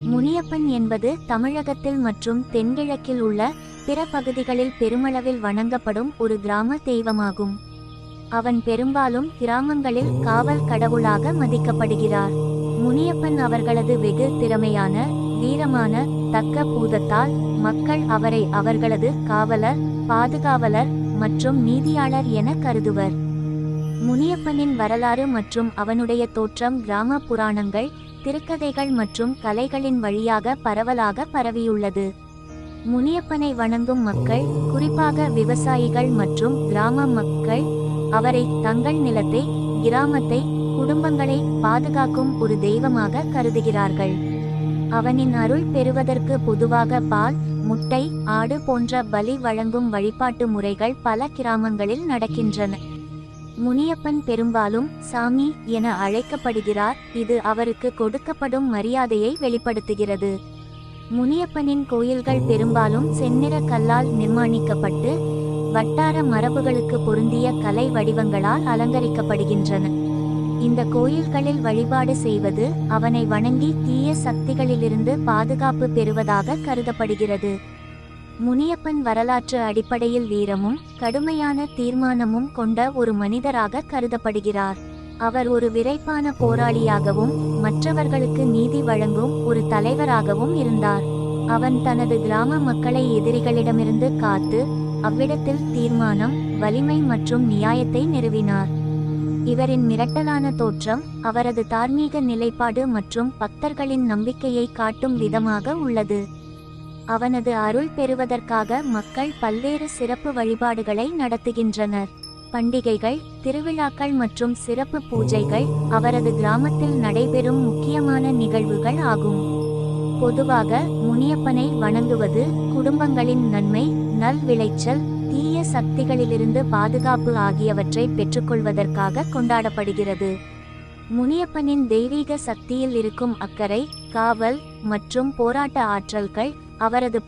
முனியப்பன் என்பது தமிழகத்தில் மற்றும் தென்கிழக்கில் உள்ள பிற பகுதிகளில் பெருமளவில் வணங்கப்படும் ஒரு கிராம தெய்வமாகும். அவன் பெரும்பாலும் கிராமங்களில் காவல் கடவுளாக மதிக்கப்படுகிறார். முனியப்பன் அவர்களது வெகு திறமையான வீரமான தக்க பூதத்தால் மக்கள் அவரை அவர்களது காவலர் பாதுகாவலர் மற்றும் நீதியாளர் என கருதுவர். முனியப்பனின் வரலாறு மற்றும் அவனுடைய தோற்றம் கிராம புராணங்கள் திருக்கதைகள் மற்றும் கலைகளின் வழியாக பரவலாக பரவியுள்ளது. முனியப்பனை வணங்கும் மக்கள் குறிப்பாக விவசாயிகள் மற்றும் கிராம மக்கள் அவரை தங்கள் நிலத்தை கிராமத்தை குடும்பங்களை பாதுகாக்கும் ஒரு தெய்வமாக கருதுகிறார்கள். அவனின் அருள் பெறுவதற்கு பொதுவாக பால் முட்டை ஆடு போன்ற பலி வழங்கும் வழிபாட்டு முறைகள் பல கிராமங்களில் நடக்கின்றன. முனியப்பன் பெரும்பாலும் சாமி என அழைக்கப்படுகிறார். இது அவருக்கு கொடுக்கப்படும் மரியாதையை வெளிப்படுத்துகிறது. முனியப்பனின் கோயில்கள் பெரும்பாலும் செந்நிற கல்லால் நிர்மாணிக்கப்பட்டு வட்டார மரபுகளுக்கு பொருந்திய கலை வடிவங்களால் அலங்கரிக்கப்படுகின்றன. இந்த கோயில்களில் வழிபாடு செய்வது அவனை வணங்கி தீய சக்திகளிலிருந்து பாதுகாப்பு பெறுவதாக கருதப்படுகிறது. முனியப்பன் வரலாற்று அடிப்படையில் வீரமும் கடுமையான தீர்மானமும் கொண்ட ஒரு மனிதராக கருதப்படுகிறார். அவர் ஒரு விரைப்பான போராளியாகவும் மற்றவர்களுக்கு நீதி வழங்கும் ஒரு தலைவராகவும் இருந்தார். அவன் தனது கிராம மக்களை எதிரிகளிடமிருந்து காத்து அவ்விடத்தில் தீர்மானம் வலிமை மற்றும் நியாயத்தை நிறுவினார். இவரின் மிரட்டலான தோற்றம் அவரது தார்மீக நிலைப்பாடு மற்றும் பக்தர்களின் நம்பிக்கையை காட்டும் விதமாக உள்ளது. அவனது அருள் பெறுவதற்காக மக்கள் பல்வேறு சிறப்பு வழிபாடுகளை நடத்துகின்றனர். பண்டிகைகள் திருவிழாக்கள் மற்றும் சிறப்பு பூஜைகள் அவரது கிராமத்தில் நடைபெறும் முக்கியமான நிகழ்வுகள் ஆகும். பொதுவாக முனியப்பனை வணங்குவது குடும்பங்களின் நன்மை நல் விளைச்சல் தீய சக்திகளிலிருந்து பாதுகாப்பு ஆகியவற்றை பெற்றுக்கொள்வதற்காக கொண்டாடப்படுகிறது. முனியப்பனின் தெய்வீக சக்தியில் இருக்கும் அக்கறை காவல் மற்றும் போராட்ட ஆற்றல்கள் அவரது